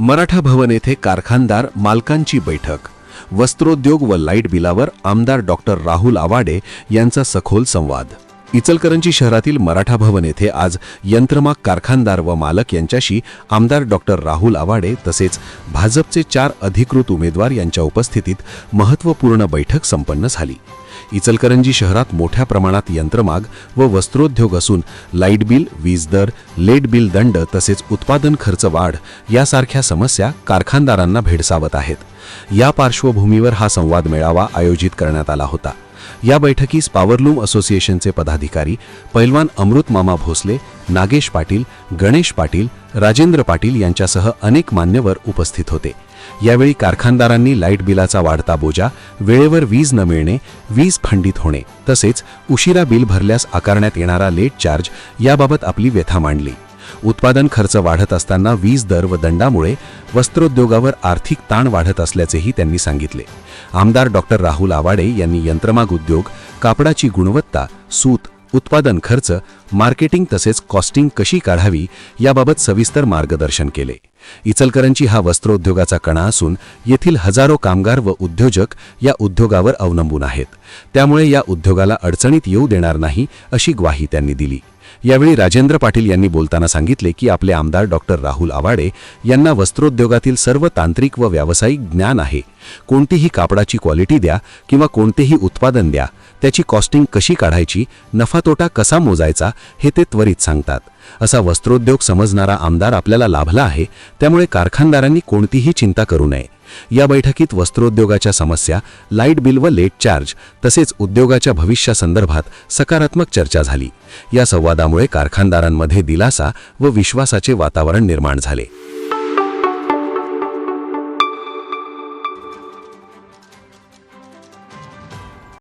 मराठा भवन येथे कारखानदार मालकांची बैठक. वस्त्रोद्योग व लाइट बिलावर आमदार डॉक्टर राहुल आवाडे यांचा सखोल संवाद. इचलकरंजी शहरातील मराठा भवन येथे आज यंत्रमाग कारखानदार व मालक यांच्याशी आमदार डॉक्टर राहुल आवाडे तसेच भाजपचे चार अधिकृत उमेदवार यांच्या उपस्थितीत महत्त्वपूर्ण बैठक संपन्न झाली. इचलकरंजी शहरात मोठ्या प्रमाणात यंत्रमाग व वस्त्रोद्योग असून लाइट बिल वीज दर लेट बिल दंड तसेच उत्पादन खर्च वाढ यासारख्या समस्या कारखानदारांना भेडसावत आहेत. या पार्श्वभूमीवर हा संवाद मेळावा आयोजित करण्यात आला होता. या बैठकीस पावरलूम असोसिएशनचे पदाधिकारी पैलवान अमृतमामा भोसले नागेश पाटील गणेश पाटील राजेंद्र पाटील यांच्यासह अनेक मान्यवर उपस्थित होते. यावेळी कारखानदारांनी लाइट बिलाचा वाढता बोजा वेळेवर वीज न मिळणे वीज खंडित होणे तसेच उशिरा बिल भरल्यास आकारण्यात येणारा लेट चार्ज याबाबत आपली व्यथा मांडली. उत्पादन खर्च वाढत असताना वीज दर व दंडामुळे वस्त्रोद्योगावर आर्थिक ताण वाढत असल्याचेही त्यांनी सांगितले. आमदार डॉक्टर राहुल आवाडे यांनी यंत्रमाग उद्योग कापडाची गुणवत्ता सूत उत्पादन खर्च मार्केटिंग तसेच कॉस्टिंग कशी काढावी याबाबत सविस्तर मार्गदर्शन केले. इचलकरंजी हा वस्त्रोद्योगाचा कणा असून येथील हजारो कामगार व उद्योजक या उद्योगावर अवलंबून आहेत. त्यामुळे या उद्योगाला अडचणीत येऊ देणार नाही अशी ग्वाही त्यांनी दिली. यावेळी राजेंद्र पाटील यांनी बोलताना सांगितले की आपले आमदार डॉक्टर राहुल आवाडे यांना वस्त्रोद्योगातील सर्व तांत्रिक व व्यावसायिक ज्ञान आहे. कोणतीही कापडाची क्वालिटी द्या किंवा कोणतेही उत्पादन द्या त्याची कॉस्टिंग कशी काढायची नफा तोटा कसा मोजायचा हे ते त्वरित सांगतात. असा वस्त्रोद्योग समजणारा आमदार आपल्याला लाभला आहे त्यामुळे कारखानदारांनी कोणतीही चिंता करू नये. या बैठकीत वस्त्रोद्योगाच्या समस्या लाइट बिल व लेट चार्ज तसेच उद्योगाच्या भविष्यासंदर्भात सकारात्मक चर्चा झाली. या संवादामुळे कारखानदारांमध्ये दिलासा व विश्वासाचे वातावरण निर्माण झाले.